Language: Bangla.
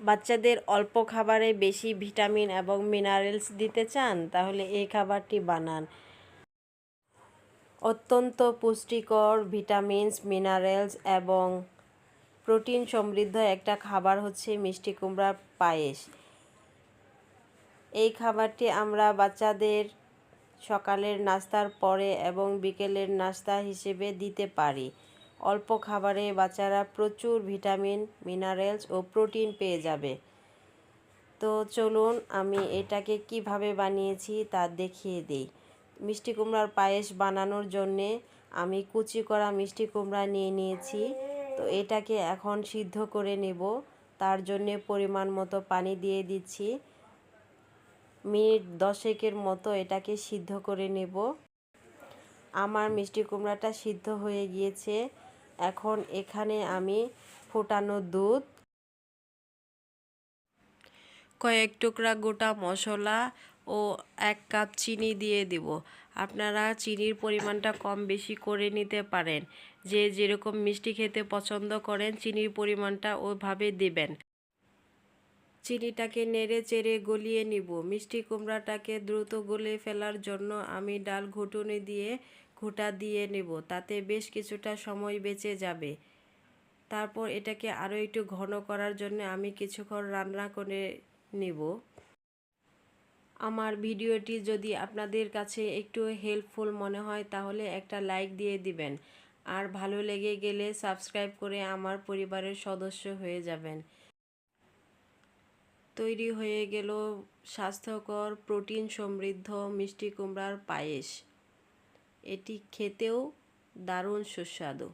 বাচ্চাদের অল্প খাবারে বেশি ভিটামিন এবং মিনারেলস দিতে চান, তাহলে এই খাবারটি বানান। অত্যন্ত পুষ্টিকর ভিটামিনস, মিনারেলস এবং প্রোটিন সমৃদ্ধ একটা খাবার হচ্ছে মিষ্টি কুমড়ার পায়েস। এই খাবারটি আমরা বাচ্চাদের সকালের নাস্তার পরে এবং বিকেলের নাস্তা হিসেবে দিতে পারি। অল্প খাবারে বাচ্চারা প্রচুর ভিটামিন, মিনারেলস ও প্রোটিন পেয়ে যাবে। তো চলুন আমি এটাকে কীভাবে বানিয়েছি তা দেখিয়ে দিই। মিষ্টি কুমড়ার পায়েস বানানোর জন্যে আমি কুচি করা মিষ্টি কুমড়া নিয়ে নিয়েছি। তো এটাকে এখন সিদ্ধ করে নেব। তার জন্যে পরিমাণ মতো পানি দিয়ে দিচ্ছি। মিনিট দশেকের মতো এটাকে সিদ্ধ করে নেব। আমার মিষ্টি কুমড়াটা সিদ্ধ হয়ে গিয়েছে। এখন এখানে আমি ফোটানো দুধ, কয়েক টুকরা গোটা মশলা ও এক কাপ চিনি দিয়ে দিব। আপনারা চিনির পরিমাণটা কম বেশি করে নিতে পারেন। যে যেরকম মিষ্টি খেতে পছন্দ করেন, চিনির পরিমাণটা ওইভাবে দেবেন। চিনিটাকে নেড়ে চেড়ে গলিয়ে নিব। মিষ্টি কুমড়াটাকে দ্রুত গলে ফেলার জন্য আমি ডাল ঘুটুনি দিয়ে ঘুটা দিয়ে নেব, তাতে বেশ কিছুটা সময় বেঁচে যাবে। তারপর এটাকে আরও একটু ঘন করার জন্য আমি কিছুক্ষণ রান্না করে নেব। আমার ভিডিওটি যদি আপনাদের কাছে একটু হেল্পফুল মনে হয়, তাহলে একটা লাইক দিয়ে দিবেন। আর ভালো লেগে গেলে সাবস্ক্রাইব করে আমার পরিবারের সদস্য হয়ে যাবেন। তৈরি হয়ে গেল স্বাস্থ্যকর প্রোটিন সমৃদ্ধ মিষ্টি কুমড়ার পায়েস। এটি খেতেও দারুণ সুস্বাদু।